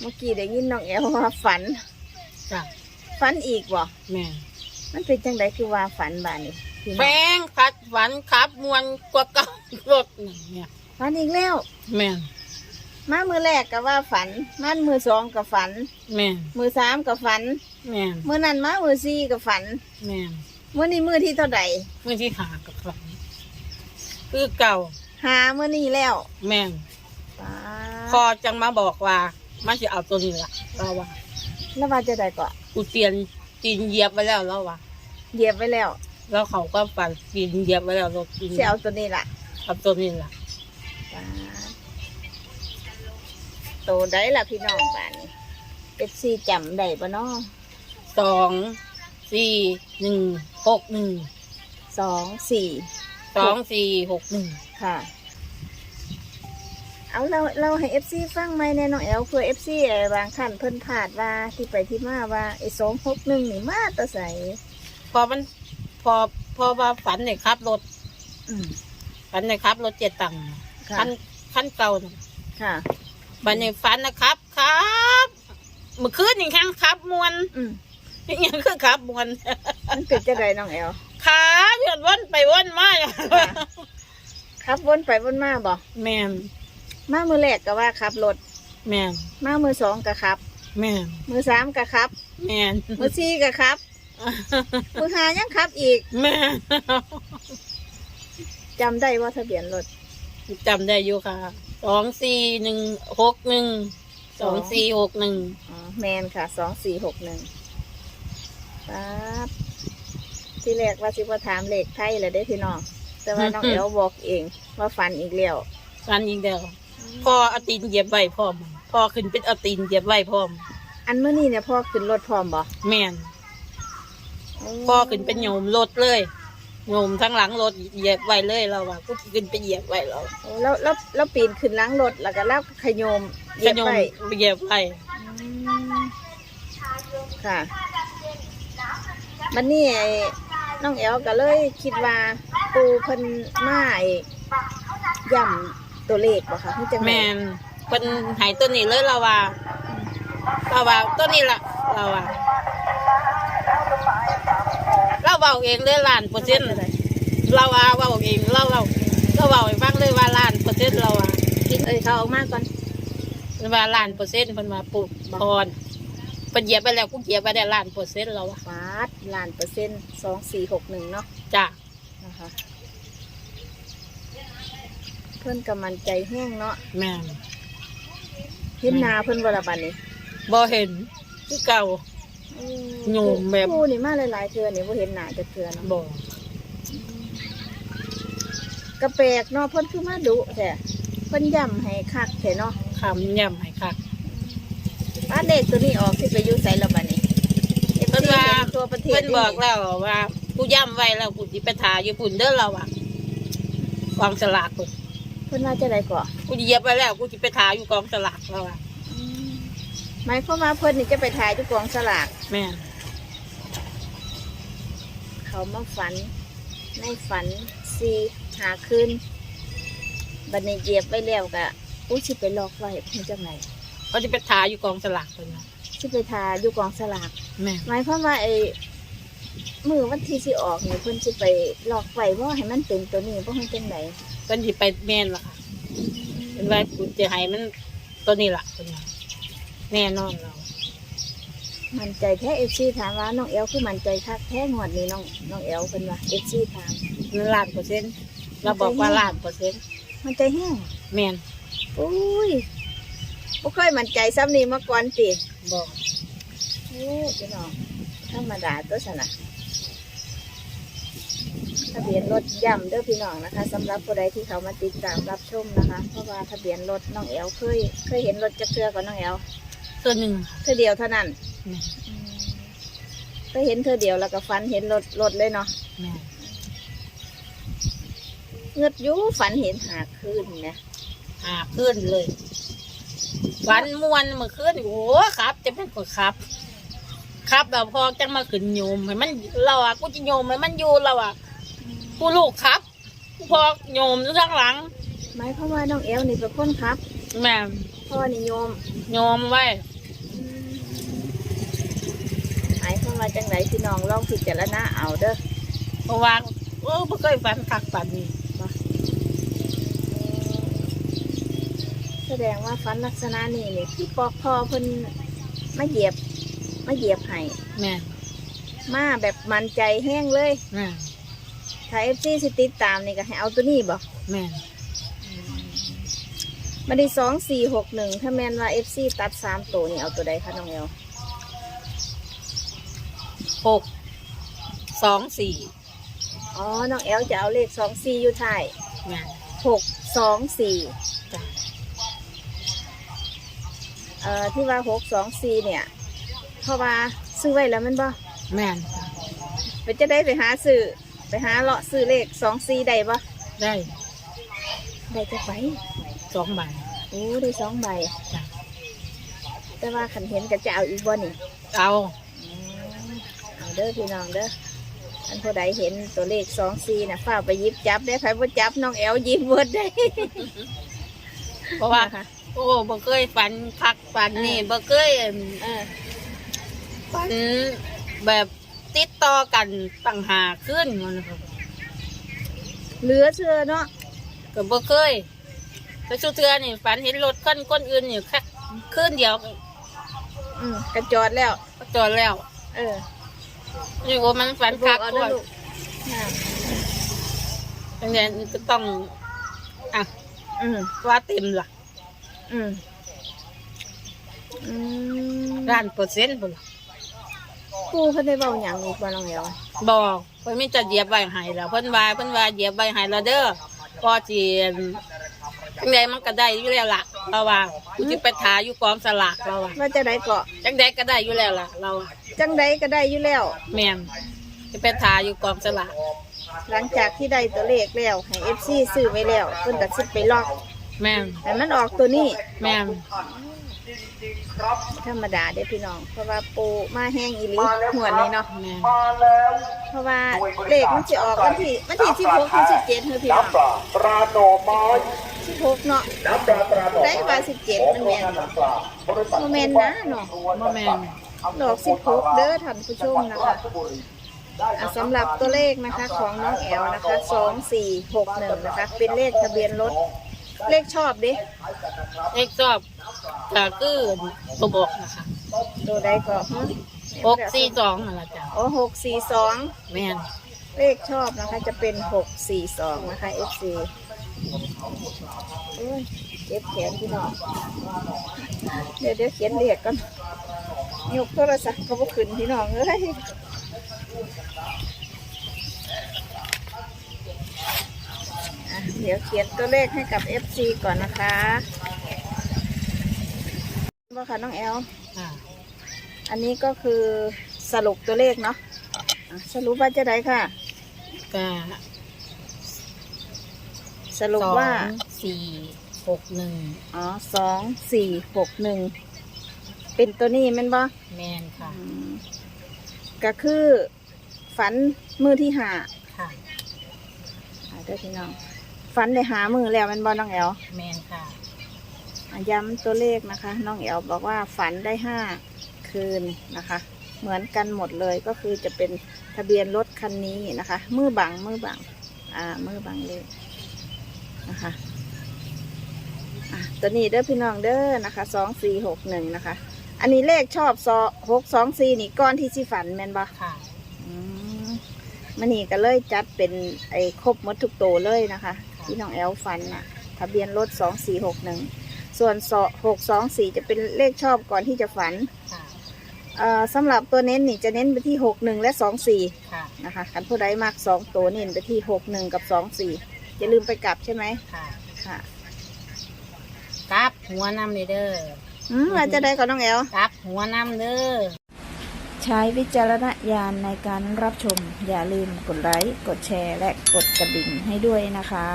เมื่อกี้ได้ยินน้องแอลว่าฝัน จ้ะฝันอีกบ่ แม่นมันเป็นจังไดคือว่าฝันบ้านี่พี่น้องแป้งพัดหวันครับมวนกว่าเก่ารถนั่นเนี่ยฝันอีกแล้ว แม่นมามือแรกก็ว่าฝัน มันมือสองก็ฝัน แม่นมือสามก็ฝัน แม่นมือนั้นมามือสี่ก็ฝัน แม่นมือนี้มือที่เท่าใดเมื่อที่หากับฝันคือเก่าหามือนี้แล้วแม่น ป๊าพอจังมาบอกว่า มันจะเอาตัวนี้ละเราว่าแล้วว่าจะได้ก็กูเตียนจีนเหยียบไปแล้วเราว่าเหยียบไว้แล้วแล้วเขาก็ฝันจีนเหยียบไปแล้วรถจีนสิเอาตัวนี้ล่ะเอาตัวนี้ละป๊าโตได้ล่ะพี่น้องบ้านนี้เป็ดซี่จำได้ปะเนาะสองสี่หนึ่งหกหนึ่งสองสี่สองสี่หกหนึ่งค่ะ เอาเราเราให้เอฟซีฟังไหมแน่น้องแอลเพื่อเอฟซีบางท่านเพิ่นพลาดว่าที่ไปที่มาว่าไอ้สองหกหนึ่งนี่มาแตะใสพอมันพอพอว่าฝันเนี่ยครับรถอืมฝันเนี่ยครับรถเจ็ดตังค์ค่ะขั้นขั้นเก่าน่ะค่ะ บันในฝันนะครับครับเมื่อคืนนี่แข้งครับมวนอืมนี่ยังคือครับมวนมันเป็นจะไดน้องแอลขาเดือดวนไปวนมาอยู่ค่ะครับวนไปวนมาบ่แม่น มามือแรกก็ว่าขับรถแม่นมามือสองก็ขับ แม่นมือสามก็ขับ แม่นมือสี่ก็ขับ มือห้ายังขับอีกแม่นจำได้ว่าทะเบียนรถจำได้อยู่ค่ะสองสี่หนึ่งหกหนึ่งสองสี่หกหนึ่งอ๋อแมนค่ะสองสี่หกหนึ่งปั๊บที่แรกว่าสิว่าถามเลขไทยเลยได้อพี่น้องแต่ว่าน้องเอลบอกเองว่าฟันอีกแล้วฝันอีกเดียว พ่อเอาตีนเหยียบไว้พร้อมพ่อขึ้นเป็นเอาตีนเหยียบไว้พร้อม อันเมื่อนี้เนี่ยพ่อขึ้นรถพร้อมบ่แม่นพ่อขึ้นเป็นโยมรถเลยโยมทั้งหลังรถเหยียบไว้เลยเราว่ากูขึ้นไปเหยียบไว้เราโอ้แล้วแล้วแล้วปีนขึ้นหล้างรถแล้วก็แล้วขยมเหยียบโยมไปเหยียบไว้อืมค่ะ มันนี่ไอ้น้องเอลก็เลยคิดว่าปูเพิ่นมาไอ้ย่ำ ตัวเลขบ่ค่ะที่จังใดแม่นคนใหายตัวนี้เลยเราว่าเราว่าตัวนี้ละเราว่าเราเบาเองเลยล้านเปอร์เซ็นต์เราว่าเบาเองเราเราเราเบาให้ฟังเลยว่าล้านเปอร์เซ็นต์เราว่ากินเอ้ยเขาออกมาก่อนว่าล้านเปอร์เซ็นต์เพิ่นมาปลูกพรเพิ่นเหยียบไปแล้วกูเหยียบไปได้ล้านเปอร์เซ็นต์แล้วว่าฟาดล้านเปอร์เซ็นต์สองสี่หกหนึ่งเนาะจ้ะนะคะเพื่อนกำมันใจแห้งเนาะแม่นเห็นหนาเพื่อนวรบันนี่บ่เห็นคือเก่าโยมแบบ ผู้นี่มาหลายๆเทือนี่ว่าเห็นหนาจะเทือเนาะบ่กระแปลกเนาะเพื่อนคือมาดุแต่เพื่อนย่ำให้คักแท้เนาะคำย่ำให้คัก ป้าเด็กตัวนี้ออกที่ไปอยุ่ใส่ละบันนี่เพิ่นว่าห็ตัวประเทศเพิ่นบอกนี่แล้วว่ากูย่ำไว้แล้วกูสิไปถ่ายอยู่ปุ่นเด้อเราอะกองสลากพุ่นเพื่อนว่าจะได้ก่อกูเหยียบไว้แล้ว กูสิไปถ่ายอยู่กองสลากเราอะหมายความว่าเพื่อนนี่จะไปถ่ายที่กองสลาก แม่นเขามาฝัน ในฝันสีหาคืนบันนี้เหยียบไว้แล้วกะอุ้ยสิไปลอกไว้เพิ่นจังไหนเขาจะไปถ่ายอยู่กองสลากเพิ่นน่ะสิไปทาอยู่กองสลาก แม่นหมายความว่าไอ้มือวันที่สิออกเนี่ยเพิ่นสิไปลอกไว้ว่าให้มันเป็นตัวนี้บ่ให้เป็นไหน เพิ่นสิไปแม่นล่ะค่ะเป็นว่ากูจะให้มันตัวนี้ล่ะเพิ่นว่าแน่นอนเรามันใจแท้ FC ถามว่าน้องเอลคือมันใจคักแท้งวดนี้น้องน้องเอลเพิ่นว่า FC ถามมันล้านเปอร์เซ็นต์เราบอกว่าล้านเปอร์เซ็นต์มันใจแห้งแม่นอุ้ยบ่เคยมันใจซ้ำนี้มาก่อนติบอกโอ้พี่น้องธรรมดาตัวสนะ ทะเบียนรถย่ำเด้อพี่น้องนะคะสำหรับผู้ใดที่เขามาติดตามรับชมนะคะ เพราะว่าทะเบียนรถน้องแอลเคยเคยเห็นรถจักรเทือกับน้องแอลตัวหนึ่งเธอเดียวเท่านั้นแม่นก็เห็นเธอเดียวแล้วก็ฝันเห็นรถรถเลยเนาะแม่นเงือดอยูฝันเห็นหาคืนเนี่ยหาขึ้นเลยวันมวนเมื่อคืนโอ้ครับ จะเป็นคนครับ ครับแบบพอจังมาขึ้นโยมให้มันเราอะกูจะโยมให้มันอยู่เราอะ กูลูกครับกูพอโยมอยู่ข้างหลัง หมายความว่าน้องแอลนี่เป็นคนครับ แม่นพอพ่อนิยมโยมไว้ หมายความว่าจังไรพี่น้องลองพิจารณาเอาเด้อเพราะว่าโอ้บ่เคยฝันคักฝันนี่แสดงว่าฟันลักษณะนี้นี่พี่ปอกพอเพิ่นมาเหยียบมาเหยียบให้แม่นมาแบบมันใจแห้งเลย แม่น ถ้าเอฟซีสิติดตามนี่ก็ให้เอาตัวนี้บ่แม่นมาดีสองสี่หกหนึ่งถ้าแมนว่าเอฟซีตัดสามตัวนี่เอาตัวใดคะน้องเอลหกสองสี่อ๋อ น้องเอลจะเอาเลขสองสี่อยู่ท้ายแม่นหกสองสี่จ้ะเอ่อที่ว่าหกสองสี่เนี่ย เพราะว่าซื้อไว้แล้วแมันบ่แม่นจ้ะไปจะได้ไปหาซื้อ ไปหาเลาะซื้อเลขสองสี่ได้บ่ได้ได้จะไปสองใบโอ้ได้สองใบจ้ะแต่ว่าขันเห็นก็จะเอาอีกบ่นี่เอาอืมเอาเด้อพี่น้องเด้ออันผู้ใดเห็นตัวเลขสองสี่นะฝ้ากไปหยิบจับได้ใครบ่จับน้องแอลหยิบเบิดได้เพราะว่านะคะโอ้บ่เคยฝันคักฝันนี่บ่เคยเออฝันแบบ ติดต่อกันตั้งหาขึ้นมันนะครับเหลือเชื่อเนาะก็บ่เคยแต่ชุเทือนี่ฝันเห็นรถคันคนอื่นนี่แค่ขึ้นเดียวอืมกระจอดแล้วก็จอดแล้ว เออนี่ว่ามันฝันคักเอากเด้อว่าลูกน่ะดังนั้นก็ต้องอะอืมว่าเต็มล่ะอืมอืมล้านเปอร์เซ็นต์พุ่นล่ะ ครูเพิ่นได้เบาหยังอีกบ่น้องแอลบอกเพิ่นมีจะเหยียบใบให้แล้วเพิ่นว่าเพิ่นว่าเหยียบใบให้แล้วเด้อพอสิจังใดมันก็ได้อยู่แล้วล่ะเราว่ากูสิไปถาอยู่กองสลากเราว่าว่าจะได้เกาะจังใดก็ได้อยู่แล้วล่ะ เราว่าจังใดก็ได้อยู่แล้ว แม่นสิไปถาอยู่กองสลากหลังจากที่ได้ตัวเลขแล้วให้ FC ซื้อไว้แล้วเพิ่นก็สิไปล็อกแม่นให้มันออกตัวนี้แม่น ธรรมดาเด้อพี่น้อง เพราะว่าปูมาแห้งอีหลีหวนนี่เนาะแม่นเพราะว่าเลขมันจะออกวันที่วันที่สิบหกถึงสิบเจ็ดเฮ้ยพี่น้องน้ำปลาตราโหน่อไม้สิบหกเนาะน้ำปลาตราโหน่อได้ว่าสิบเจ็ดมันแม่นบ่น้ำปลาบริษัทโมเมนนะเนาะบ่แม่นดอกสิบหกเด้อท่านผู้ชมนะคะอะสำหรับตัวเลขนะคะของน้องแอลนะคะสองสี่หกหนึ่งนะคะ เป็นเลขทะเบียนรถ เลขชอบเด้เอกชอบ ก็คือตัวบอกนะคะตัวใดก็ฮะหกสี่สองนั่นล่ะจ้ะโอ้หกสี่สองแม่นเลขชอบนะคะ จะเป็นหกสี่สองนะคะ FC โอ้ยเจ็บแขนพี่น้องเดี๋ยวเดี๋ยวเขียนเรียกก่อนยกโทรศัพท์ก็บ่ขึ้นพี่น้องเอ้ยอะเดี๋ยวเขียนตัวเลขให้กับ FC ก่อนนะคะ ว่าค่ะน้องแอล ค่ะอันนี้ก็คือสรุปตัวเลขเนาะอะสรุปว่าจะได้ค่ะก็สรุปสองว่า สี่หกหนึ่งอ๋อสองสี่หกหนึ่งเป็นตัวนี้แม่นบ่แม่นค่ะ อืมก็คือ ฝันมือที่หาค่ะ อ่าเด้อพี่น้องฝันได้หามือแล้วแม่นบ่น้องแอล แม่นค่ะอะ ย้ำตัวเลขนะคะ น้องแอลบอกว่าฝันได้ห้าคืนนะคะ เหมือนกันหมดเลยก็คือจะเป็นทะเบียนรถคันนี้นะคะมือบังมือบังอ่ามือบังเลขนะคะอะตัวนี้เด้อพี่น้องเด้อนะคะสองสี่หกหนึ่งนะคะ อันนี้เลขชอบสอหกสองสี่นี่ก้อนที่สิฝันแม่นบ่ค่ะอืมมันนี่ก็เลยจัดเป็นไอ้ครบหมดทุกโตวเลยนะคะ ที่น้องแอลฟันน่ะทะเบียนรถสองสี่หกหนึ่ง ส่วนหกสองสี่จะเป็นเลขชอบก่อนที่จะฝันค่ะเอ่อสำหรับตัวเน้นนี่จะเน้นไปที่หกหนึ่งและสองสี่ค่ะนะคะคันผู้ใดมากสองตัวเน้นไปที่หกหนึ่งกับสองสี่อย่าลืมไปกลับใช่ไหมค่ะค่ะกลับหัวน้ำเลยเด้ออืมว่าจะได้กับน้องแอลกลับหัวน้ำเด้อใช้วิจารณญาณในการรับชม อย่าลืมกดไลค์กดแชร์ และกดกระดิ่งให้ด้วยนะคะ